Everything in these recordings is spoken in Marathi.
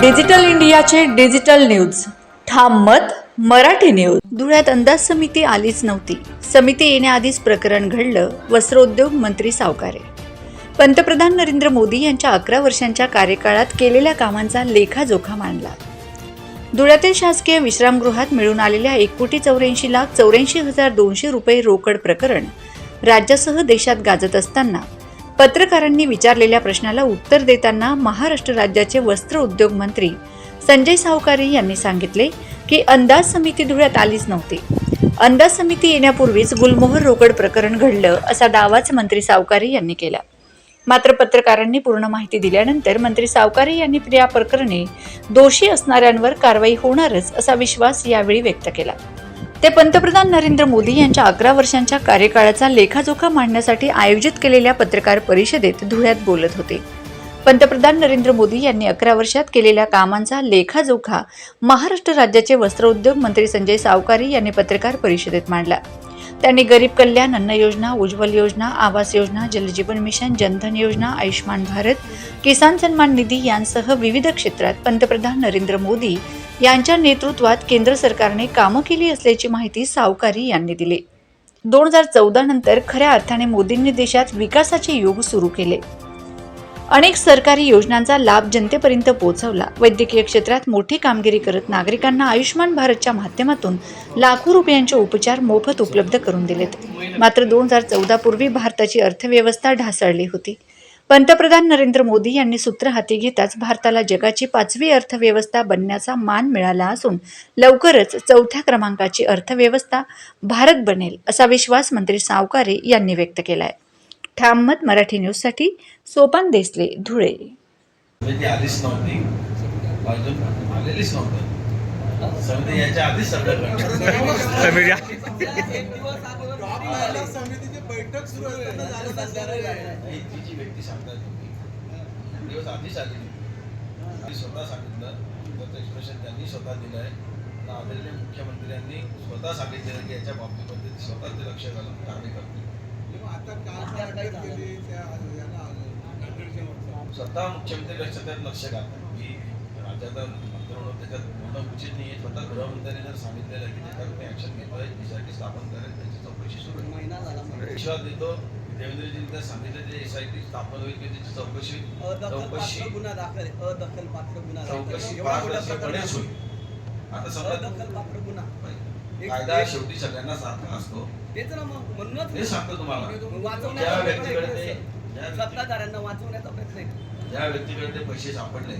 डिजिटल इंडियाचे डिजिटल न्यूज. ठाम मत मराठी न्यूज. धुळ्यात अंदाज समिती आलीच नव्हती. समिती येण्याआधीच प्रकरण घडलं वस्त्रोद्योग मंत्री सावकारे. पंतप्रधान नरेंद्र मोदी यांच्या अकरा वर्षांच्या कार्यकाळात केलेल्या कामांचा लेखाजोखा मांडला. धुळ्यातील शासकीय विश्रामगृहात मिळून आलेल्या एक कोटी चौऱ्याऐंशी लाख चौऱ्याऐंशी हजार दोनशे रुपये रोकड प्रकरण राज्यासह देशात गाजत असताना पत्रकारांनी विचारलेल्या प्रश्नाला उत्तर देताना महाराष्ट्र राज्याचे वस्त्र उद्योग मंत्री संजय सावकारे यांनी सांगितले की अंदाज समिती धुळ्यात आलीच नव्हती. अंदाज समिती येण्यापूर्वीच गुलमोहर रोकड प्रकरण घडलं असा दावाच मंत्री सावकारे यांनी केला. मात्र पत्रकारांनी पूर्ण माहिती दिल्यानंतर मंत्री सावकारे यांनी या प्रकरणी दोषी असणाऱ्यांवर कारवाई होणारच असा विश्वास यावेळी व्यक्त केला. ते पंतप्रधान नरेंद्र मोदी यांच्या अकरा वर्षांच्या कार्यकाळाचा लेखाजोखा मांडण्यासाठी आयोजित केलेल्या पत्रकार परिषदेत धुळ्यात बोलत होते. पंतप्रधान नरेंद्र मोदी यांनी अकरा वर्षात केलेल्या कामांचा लेखाजोखा महाराष्ट्र राज्याचे वस्त्रोद्योग मंत्री संजय सावकारी यांनी पत्रकार परिषदेत मांडला. त्यांनी गरीब कल्याण अन्न योजना उज्ज्वल योजना आवास योजना जलजीवन मिशन जनधन योजना आयुष्मान भारत किसान सन्मान निधी यांसह विविध क्षेत्रात पंतप्रधान नरेंद्र मोदी यांच्या नेतृत्वात केंद्र सरकारने कामं केली असल्याची माहिती सावकारी यांनी दिली. दोन हजार चौदा नंतर खऱ्या अर्थाने मोदींनी देशात विकासाचे योग सुरू केले. अनेक सरकारी योजनांचा लाभ जनतेपर्यंत पोहोचवला. वैद्यकीय क्षेत्रात मोठी कामगिरी करत नागरिकांना आयुष्यमान भारतच्या माध्यमातून लाखो रुपयांचे उपचार मोफत उपलब्ध करून दिलेत. मात्र दोन हजार चौदा पूर्वी भारताची अर्थव्यवस्था ढासळली होती. पंतप्रधान नरेंद्र मोदी यांनी सूत्र हाती घेताच भारताला जगाची पाचवी अर्थव्यवस्था बनण्याचा मान मिळाला असून लवकरच चौथ्या क्रमांकाची अर्थव्यवस्था भारत बनेल असा विश्वास मंत्री सावकारे यांनी व्यक्त केलाय. ठाम मत मराठी न्यूजसाठी सोपान देसले धुळे. म्हणजे आलेलीच नव्हती. समिती याच्या आधीच सगळं घडलं. समितीची बैठक सुरू ती जी व्यक्ती सांगतात. ती दिवस आधीच आली मी स्वतः सांगितलं. त्याचं एक्सप्रेशन त्यांनी स्वतः दिलं आहे आदरणीय मुख्यमंत्र्यांनी स्वतः सांगितलेलं की याच्या बाबतीमध्ये ते स्वतः ते लक्ष घालून कारवाई करतील. स्वतः मुख्यमंत्री लक्ष त्यात लक्ष घालतात. की राज्याचा मंत्रिमंडळ त्याच्यात होणं उचित नाही आहे स्वतः गृहमंत्र्यांनी जर सांगितलेलं आहे की त्याच्यावर मी ऍक्शन घेतोय एसआयटी स्थापन करेल त्याची चौकशी सुरू आहे. महिना झाला मला. विश्वास देतो देवेंद्रजींनी तर सांगितलं ते एसआयटी स्थापन होईल की त्याची चौकशी चौकशी गुन्हा दाखल आहे अदखल पात्र गुन्हा दाखल आहे. चौकशी पारदर्शकपणेच होईल आता समजा अदखल पात्र गुन्हा कायदा शेवटी सगळ्यांना सारखा असतो तेच ना मग म्हणूनच हे सांगतो तुम्हाला वाचवण्याचा प्रयत्न ते आहे. ज्या व्यक्ती- सत्ताधाऱ्यांना वाचवण्याचा प्रयत्न आहे ज्या व्यक्तीकडे ते पैसे सापडले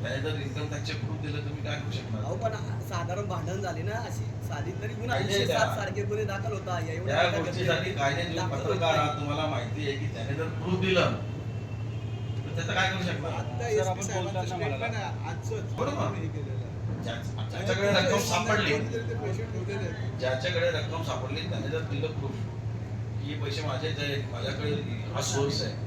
त्याने जर इन्कम टॅक्सचे प्रूफ दिलं तुम्ही काय करू शकणार अहो पण साधारण भांडण झाली ना अशी साधी तरी गुन्हा एकशे. सात सारखे गुन्हे दाखल होता या त्या गोष्टीसाठी कायदे जो दाखल होत पत्रकार नाही. तुम्हाला माहिती आहे की त्याने जर प्रूफ दिलं तर त्याचं काय करू शकणार आता SP साहेबांचं statement आहे, आजचंच. बरोबर. आम्ही हे केलेलं आहे. ज्या- ज्याच्याकडे रक्कम सापडली कोणीतरी ते पैसे ठेवलेले आहेत. ज्याच्याकडे रक्कम सापडली त्याने जर दिलं प्रूफ की हे पैसे माझेच आहेत माझ्याकडे हा सोर्स आहे